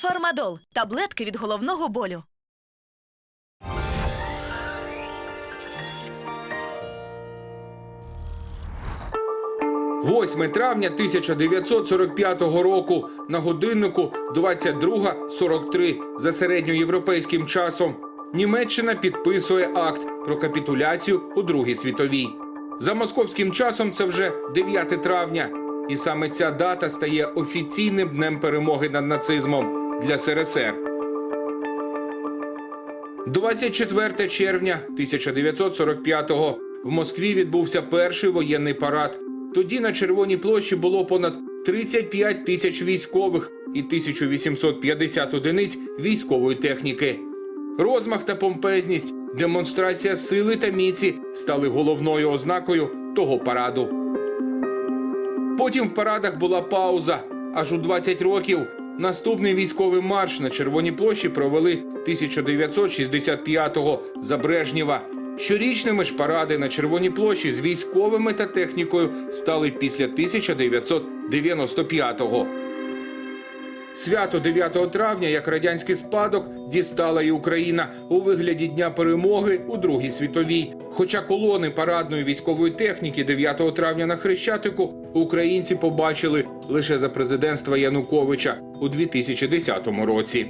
Фармадол таблетки від головного болю. 8 травня 1945 року на годиннику 22.43 за середньоєвропейським часом Німеччина підписує акт про капітуляцію у Другій світовій. За московським часом це вже 9 травня, і саме ця дата стає офіційним днем перемоги над нацизмом для СРСР. 24 червня 1945-го в Москві відбувся перший воєнний парад. Тоді на Червоній площі було понад 35 тисяч військових і 1850 одиниць військової техніки. Розмах та помпезність, демонстрація сили та міці стали головною ознакою того параду. Потім в парадах була пауза. Аж у 20 років наступний військовий марш на Червоній площі провели 1965-го за Брежнєва. Щорічними ж паради на Червоній площі з військовими та технікою стали після 1995-го. Свято 9 травня, як радянський спадок, дістала і Україна у вигляді Дня перемоги у Другій світовій. Хоча колони парадної військової техніки 9 травня на Хрещатику українці побачили лише за президентства Януковича у 2010 році.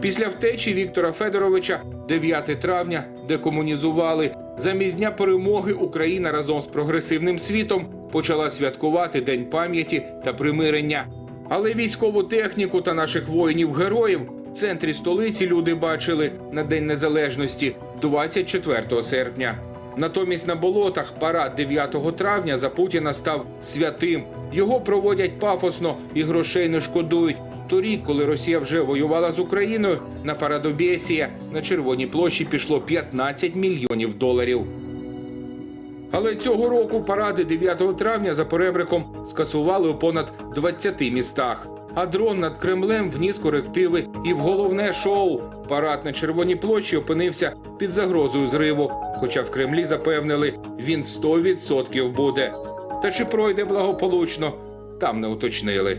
Після втечі Віктора Федоровича 9 травня декомунізували. Замість дня перемоги Україна разом з прогресивним світом почала святкувати День пам'яті та примирення. Але військову техніку та наших воїнів-героїв в центрі столиці люди бачили на День Незалежності 24 серпня. Натомість на болотах парад 9 травня за Путіна став святим. Його проводять пафосно і грошей не шкодують. Торік, коли Росія вже воювала з Україною, на парадобєсія на Червоній площі пішло 15 мільйонів доларів. Але цього року паради 9 травня за поребриком скасували у понад 20 містах. А дрон над Кремлем вніс корективи і в головне шоу. Парад на Червоній площі опинився під загрозою зриву. Хоча в Кремлі запевнили, він 100% буде. Та чи пройде благополучно, там не уточнили.